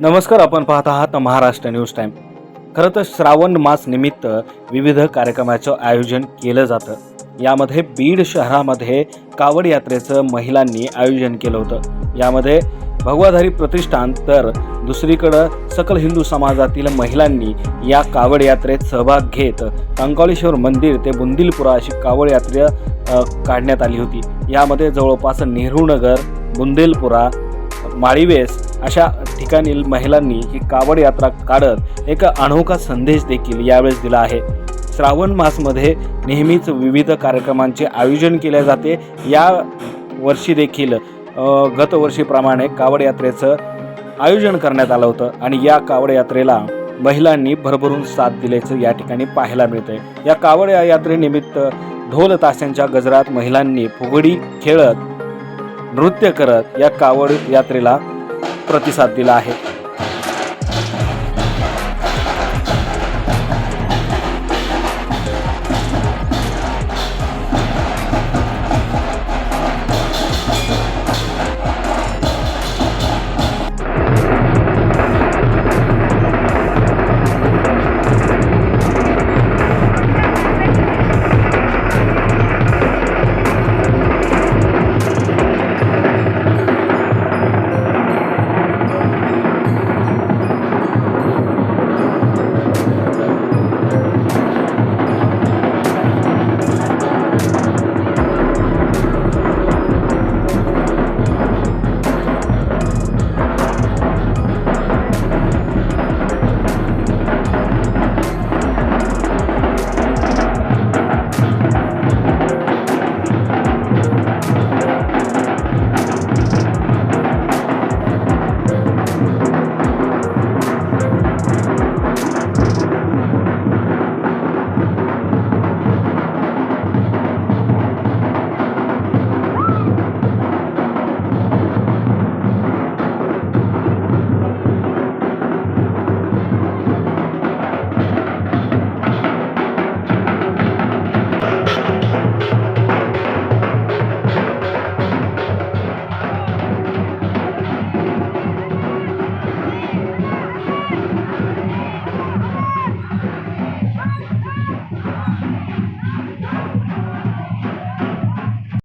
नमस्कार आपण पाहत आहात महाराष्ट्र न्यूज टाईम खरं तर श्रावण मास निमित्त विविध कार्यक्रमाचं आयोजन केलं जातं. यामध्ये बीड शहरामध्ये कावड यात्रेचं महिलांनी आयोजन केलं होतं. यामध्ये भगवाधारी प्रतिष्ठान तर दुसरीकडं सकल हिंदू समाजातील महिलांनी या कावड यात्रेत सहभाग घेत कंकाळेश्वर मंदिर ते बुंदिलपुरा अशी कावड यात्रा काढण्यात आली होती. यामध्ये जवळपास नेहरूनगर बुंदेलपुरा माळीवेस अशा ठिकाणी महिलांनी ही कावड यात्रा काढत एक अनोखा संदेश देखील यावेळेस दिला आहे. श्रावण मासमध्ये नेहमीच विविध कार्यक्रमांचे आयोजन केले जाते. या वर्षी देखील गतवर्षीप्रमाणे कावड यात्रेचं आयोजन करण्यात आलं होतं आणि या कावड यात्रेला महिलांनी भरभरून साथ दिल्याचं या ठिकाणी पाहायला मिळतंय. या कावड या यात्रेनिमित्त ढोल ताशांच्या गजरात महिलांनी फुगडी खेळत नृत्य करत या कावड यात्रेला प्रतिसाद दिला आहे.